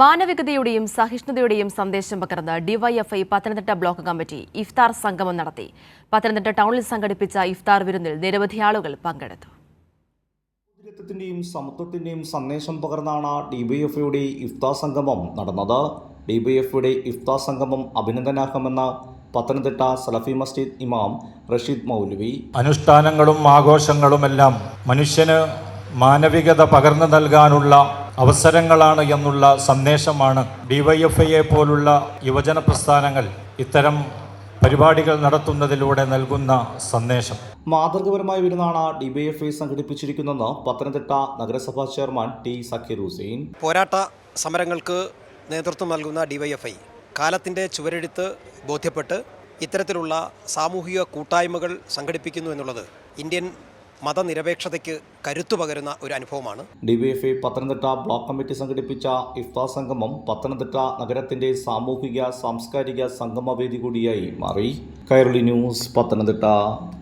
മാനവികതയുടെയും സഹിഷ്ണുതയുടെയും സന്ദേശം പകർന്ന് ഡിവൈഎഫ്ഐ പത്തനംതിട്ട ബ്ലോക്ക് കമ്മിറ്റി ഇഫ്താർ സംഗമം നടത്തി. പത്തനംതിട്ട ടൗണിൽ സംഘടിപ്പിച്ച ഇഫ്താർ വിരുന്നിൽ നിരവധി ആളുകൾ പങ്കെടുത്തു. ത്തിന്റെയും സമത്വത്തിന്റെയും സന്ദേശം പകർന്നാണ് ഡിവൈഎഫ്ഐയുടെ ഇഫ്താർ സംഗമം നടന്നത്. ഡിവൈഎഫ്ഐയുടെ ഇഫ്താർ സംഗമം അഭിനന്ദനാർഹമെന്ന് പത്തനംതിട്ട സലഫി മസ്ജിദ് ഇമാം റഷീദ് മൗലവി. അനുഷ്ഠാനങ്ങളും ആഘോഷങ്ങളുമെല്ലാം മനുഷ്യന് മാനവികത പകർന്നു നൽകാനുള്ള അവസരങ്ങളാണ് എന്നുള്ള സന്ദേശമാണ് ഡിവൈഎഫ്ഐയെ പോലുള്ള യുവജന പ്രസ്ഥാനങ്ങൾ ഇത്തരം പരിപാടികൾ നടത്തുന്നതിലൂടെ നൽകുന്ന സന്ദേശം. മാതൃകപരമായ വിരുന്നാണ് ഡിവൈഎഫ്ഐ സംഘടിപ്പിച്ചിരിക്കുന്നതെന്ന് പത്തനംതിട്ട നഗരസഭാ ചെയർമാൻ ടി സക്കീർ ഹുസൈൻ. പോരാട്ട സമരങ്ങൾക്ക് നേതൃത്വം നൽകുന്ന ഡിവൈഎഫ്ഐ കാലത്തിന്റെ ചുവരെഴുത്ത് ബോധ്യപ്പെട്ട് ഇത്തരത്തിലുള്ള സാമൂഹിക കൂട്ടായ്മകൾ സംഘടിപ്പിക്കുന്നു എന്നുള്ളത് ഇന്ത്യൻ മതനിരപേക്ഷതയ്ക്ക് കരുത്തു പകരുന്ന ഒരു അനുഭവമാണ്. ഡിവൈഎഫ്ഐ പത്തനംതിട്ട ബ്ലോക്ക് കമ്മിറ്റി സംഘടിപ്പിച്ച ഇഫ്താർ സംഗമം പത്തനംതിട്ട നഗരത്തിന്റെ സാമൂഹിക സാംസ്കാരിക സംഗമവേദി കൂടിയായി മാറി. കൈരളി ന്യൂസ് പത്തനംതിട്ട.